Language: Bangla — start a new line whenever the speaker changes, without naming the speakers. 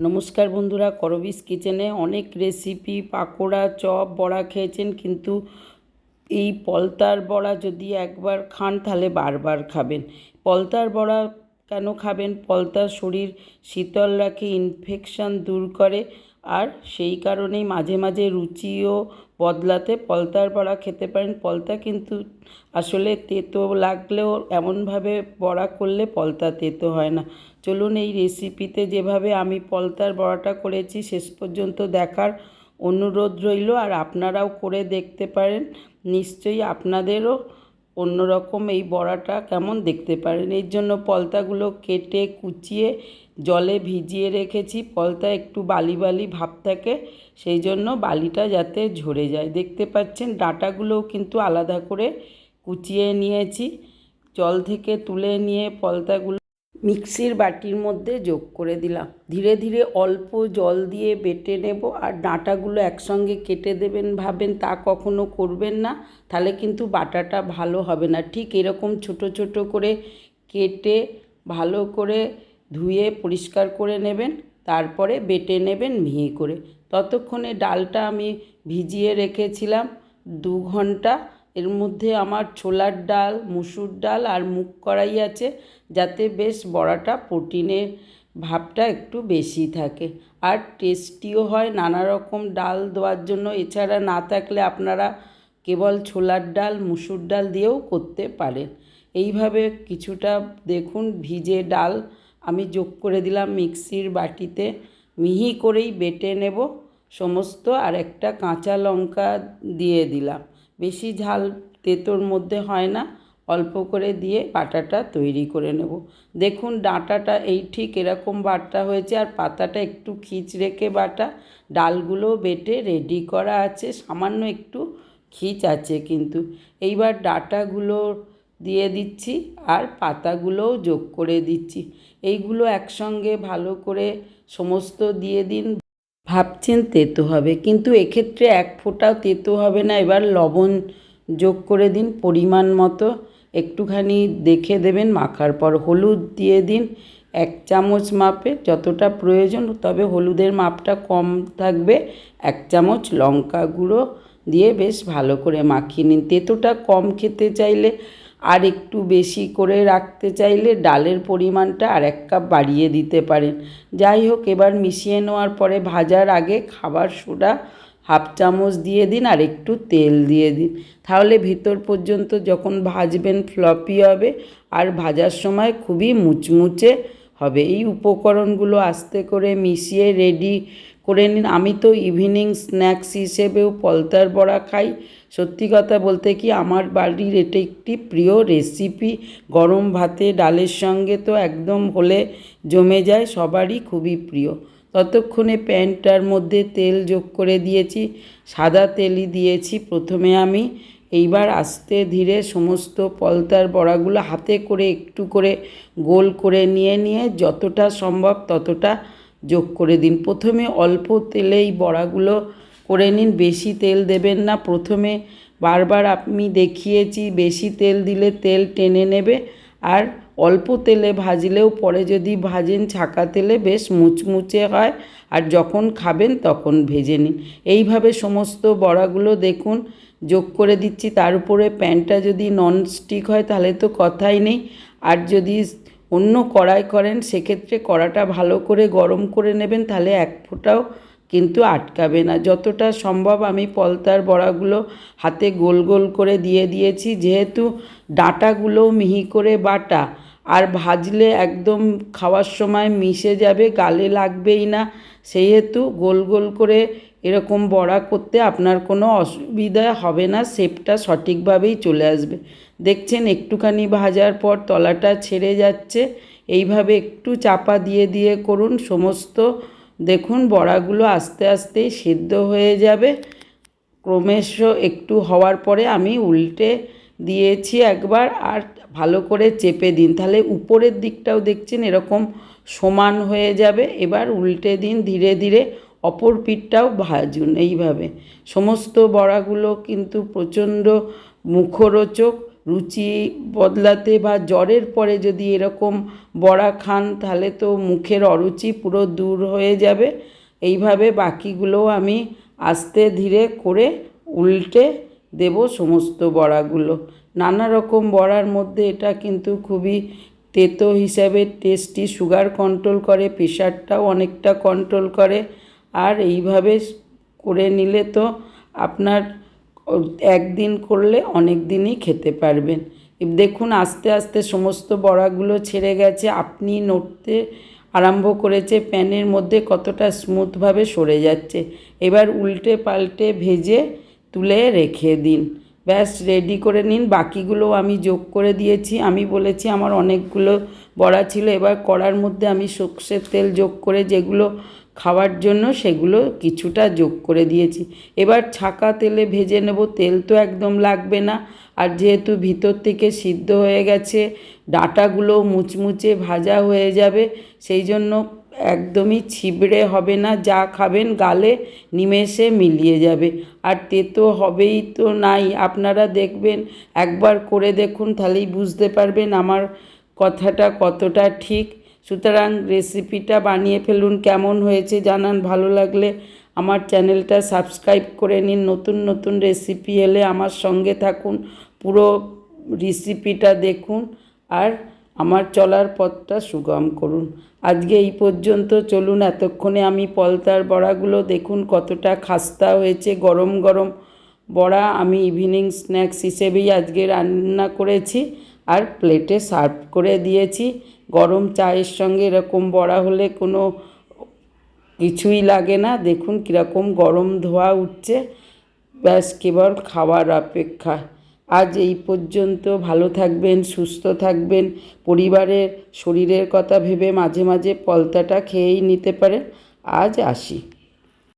নমস্কার বন্ধুরা করবিস কিচেনে অনেক রেসিপি পাকোড়া, চপ, বড়া খেয়েছেন, কিন্তু এই পলতার বড়া যদি একবার খান, তাহলে বারবার খাবেন। পলতার বড়া কেন খাবেন? পলতার শরীর শীতল রাখে ইনফেকশান দূর করে আর সেই কারণেই মাঝে মাঝে রুচিও বদলাতে, পলতার বড়া খেতে পারেন। পলতা কিন্তু আসলে তেতো লাগলেও এমনভাবে বড়া করলে পলতা তেতো হয় না। চলুন এই রেসিপিতে যেভাবে আমি পলতার বড়াটা করেছি, শেষ পর্যন্ত দেখার অনুরোধ রইল। আর আপনারাও করে দেখতে পারেন। নিশ্চয়ই আপনাদেরও অন্যরকম এই বড়াটা কেমন দেখতে পারেন? এর জন্য পলতাগুলো কেটে, কুচিয়ে, জলে ভিজিয়ে রেখেছি। পলতা একটু বালি বালি ভাব থাকে, সেই জন্য বালিটা যাতে ঝরে যায়। দেখতে পাচ্ছেন, ডাঁটাগুলোও কিন্তু আলাদা করে কুচিয়ে নিয়েছি। জল থেকে তুলে নিয়ে পলতাগুলো মিক্সির বাটির মধ্যে যোগ করে দিলাম। ধীরে ধীরে অল্প জল দিয়ে বেটে নেব আর ডাঁটাগুলো একসঙ্গে কেটে দেবেন, ভাবেন তা কখনো করবেন না, তাহলে কিন্তু বাটাটা ভালো হবে না। ঠিক এরকম ছোট ছোট করে কেটে ভালো করে ধুয়ে পরিষ্কার করে নেবেন, তারপরে বেটে নেবেন মিহি করে। ততক্ষণে ডালটা আমি ভিজিয়ে রেখেছিলাম দু ঘণ্টা। এর মধ্যে আমার ছোলার ডাল, মুসুর ডাল আর মুগ কড়াই আছে, যাতে বেশ বড়াটা প্রোটিনের ভাবটা একটু বেশি থাকে। আর টেস্টিও হয় নানা রকম ডাল দেওয়ার জন্য। এছাড়া না থাকলে আপনারা কেবল ছোলার ডাল, মুসুর ডাল দিয়েও করতে পারেন। এইভাবে কিছুটা দেখুন, ভিজে ডাল আমি যোগ করে দিলাম মিক্সির বাটিতে। মিহি করেই বেটে নেব, সমস্ত আর একটা কাঁচা লঙ্কা দিয়ে দিলাম। বেশি ঝাল তেতোর মধ্যে হয় না, অল্প করে দিয়ে বাটাটা তৈরি করে নেব। দেখুন, ডাঁটাটা এই ঠিক এরকম বাটা হয়েছে আর পাতাটা একটু খিচ রেখে বাটা। ডালগুলো বেটে রেডি করা আছে, সামান্য একটু খিচ আছে কিন্তু। এইবার ডাঁটাগুলো দিয়ে দিচ্ছি আর পাতাগুলোও যোগ করে দিচ্ছি। এইগুলো একসঙ্গে ভালো করে সমস্ত দিয়ে দিন। ভাবছেন তেতো হবে। কিন্তু এক্ষেত্রে এক ফোঁটাও তেতো হবে না। এবার লবণ যোগ করে দিন, পরিমাণ মতো একটুখানি দেখে দেবেন, মাখার পর হলুদ দিয়ে দিন, এক চামচ মাপে যতটা প্রয়োজন, তবে হলুদের মাপটা কম থাকবে। এক চামচ লঙ্কা গুঁড়ো দিয়ে বেশ ভালো করে মাখিয়ে নিন। তেতোটা কম খেতে চাইলে আর একটু বেশি করে রাখতে চাইলে ডালের পরিমাণটা আর এক কাপ বাড়িয়ে দিতে পারেন। যাই হোক, এবার মিশিয়ে নেওয়ার পরে ভাজার আগে খাবার সোডা হাফ চামচ দিয়ে দিন আর একটু তেল দিয়ে দিন। তাহলে ভিতর পর্যন্ত যখন ভাজবেন ফ্লপি হবে আর ভাজার সময় খুবই মুচমুচে হবে। এই উপকরণগুলো আস্তে করে মিশিয়ে রেডি করে নিন। আমি তো ইভিনিং স্ন্যাক্স হিসেবেও পলতার বড়া খাই। সত্যি কথা বলতে কি, আমার বাড়ির এটা একটি প্রিয় রেসিপি গরম ভাতে ডালের সঙ্গে তো একদম হলে জমে যায়, সবারই খুবই প্রিয়। ততক্ষণে প্যানটার মধ্যে তেল যোগ করে দিয়েছি, সাদা তেলই দিয়েছি প্রথমে আমি। এইবার আস্তে ধীরে সমস্ত পলতার বড়াগুলো হাতে করে একটু করে গোল করে নিয়ে নিয়ে যতটা সম্ভব ততটা যোগ করে দিন। প্রথমে অল্প তেলেই বড়াগুলো করে নিন, বেশি তেল দেবেন না। প্রথমে বারবার আমি দেখিয়েছি, বেশি তেল দিলে তেল টেনে নেবে। আর অল্প তেলে ভাজলেও পরে যদি ভাজেন, ছাকা তেলে বেশ মুচমুচে হয়। আর যখন খাবেন তখন ভেজে নিন। এইভাবে সমস্ত বড়াগুলো দেখুন, যোগ করে দিচ্ছি। তার উপরে প্যানটা যদি ননস্টিক হয় তাহলে তো কথাই নেই। আর যদি অন্য কড়াই করেন, সেক্ষেত্রে কড়াটা ভালো করে গরম করে নেবেন, তাহলে এক ফোঁটাও কিন্তু আটকাবে না। যতটা সম্ভব আমি পলতার বড়াগুলো হাতে গোল গোল করে দিয়ে দিয়েছি, যেহেতু ডাঁটাগুলো মিহি করে বাটা। আর ভাজলে একদম খাওয়ার সময় মিশে যাবে, গালে লাগবেই না। সেহেতু গোল গোল করে এরকম বড়া করতে আপনার কোনো অসুবিধা হবে না, শেপটা সঠিকভাবেই চলে আসবে। দেখছেন একটুখানি ভাজার পর তলাটা ছেড়ে যাচ্ছে। এইভাবে একটু চাপা দিয়ে দিয়ে করুন, সমস্ত দেখুন বড়াগুলো আস্তে আস্তে সেদ্ধ হয়ে যাবে। ক্রমেশ একটু হওয়ার পরে আমি উল্টে দিয়েছি একবার, আর ভালো করে চেপে দিন। তাহলে উপরের দিকটাও দেখছেন এরকম সমান হয়ে যাবে। এবার উল্টে দিন, ধীরে ধীরে অপর পিঠটাও ভাজুন এইভাবে। সমস্ত বড়াগুলো কিন্তু প্রচণ্ড মুখরোচক, রুচি বদলাতে বা জ্বরের পরে যদি এরকম বড়া খান, তাহলে তো মুখের অরুচি পুরো দূর হয়ে যাবে। এইভাবে বাকিগুলোও আমি আস্তে ধীরে করে উল্টে দেব সমস্ত বড়াগুলো। নানা রকম বড়ার মধ্যে এটা কিন্তু খুবই তেতো হিসাবে টেস্টি সুগার কন্ট্রোল করে প্রেশারটাও অনেকটা কন্ট্রোল করে। আর এইভাবে করে নিলে তো আপনার একদিন করলে অনেক দিনই খেতে পারবেন। দেখুন, আস্তে আস্তে সমস্ত বড়াগুলো ছেড়ে গেছে। আপনি নড়তে আরম্ভ করেছে, প্যানের মধ্যে কতটা স্মুথভাবে সরে যাচ্ছে। এবার উল্টে পাল্টে ভেজে তুলে রেখে দিন। ব্যাস রেডি করে নিন। বাকিগুলো আমি যোগ করে দিয়েছি। আমি বলেছি আমার অনেকগুলো বড়া ছিল। এবার কড়ার মধ্যে আমি সর্ষের তেল যোগ করে যেগুলো খাওয়ার জন্য সেগুলো কিছুটা যোগ করে দিয়েছি। এবার ছাকা তেলে ভেজে নেব। তেল তো একদম লাগবে না। আর যেহেতু ভিতর থেকে সিদ্ধ হয়ে গেছে, ডাঁটাগুলো মুচমুচে ভাজা হয়ে যাবে, সেই জন্য একদমই ছিবড়ে হবে না, যা খাবেন গালে নিমেষে মিলিয়ে যাবে। আর তেতো হবেই তো নাই, আপনারা দেখবেন, একবার করে দেখুন তাহলেই বুঝতে পারবেন আমার কথাটা কতটা ঠিক। সুতরাং রেসিপিটা বানিয়ে ফেলুন, কেমন হয়েছে জানান, ভালো লাগলে আমার চ্যানেলটা সাবস্ক্রাইব করে নিন। নতুন নতুন রেসিপি এলে আমার সঙ্গে থাকুন, পুরো রেসিপিটা দেখুন। আর আমার চলার পথটা সুগম করুন। আজকে এই পর্যন্ত চলুন, এতক্ষণে আমি পলতার বড়াগুলো দেখুন, কতটা খাস্তা হয়েছে, গরম গরম বড়া। আমি ইভিনিং স্ন্যাক্স হিসেবেই আজকে রান্না করেছি আর প্লেটে সার্ভ করে দিয়েছি। গরম চায়ের সঙ্গে এরকম বড়া হলে কোনো কিছুই লাগে না। দেখুন কীরকম গরম ধোয়া উঠছে। ব্যাস, কেবল খাওয়ার অপেক্ষা। আজ এই পর্যন্ত ভালো থাকবেন, সুস্থ থাকবেন। পরিবারের, শরীরের কথা ভেবে মাঝে মাঝে পলতাটা খেয়েই নিতে পারেন। আজ আসি।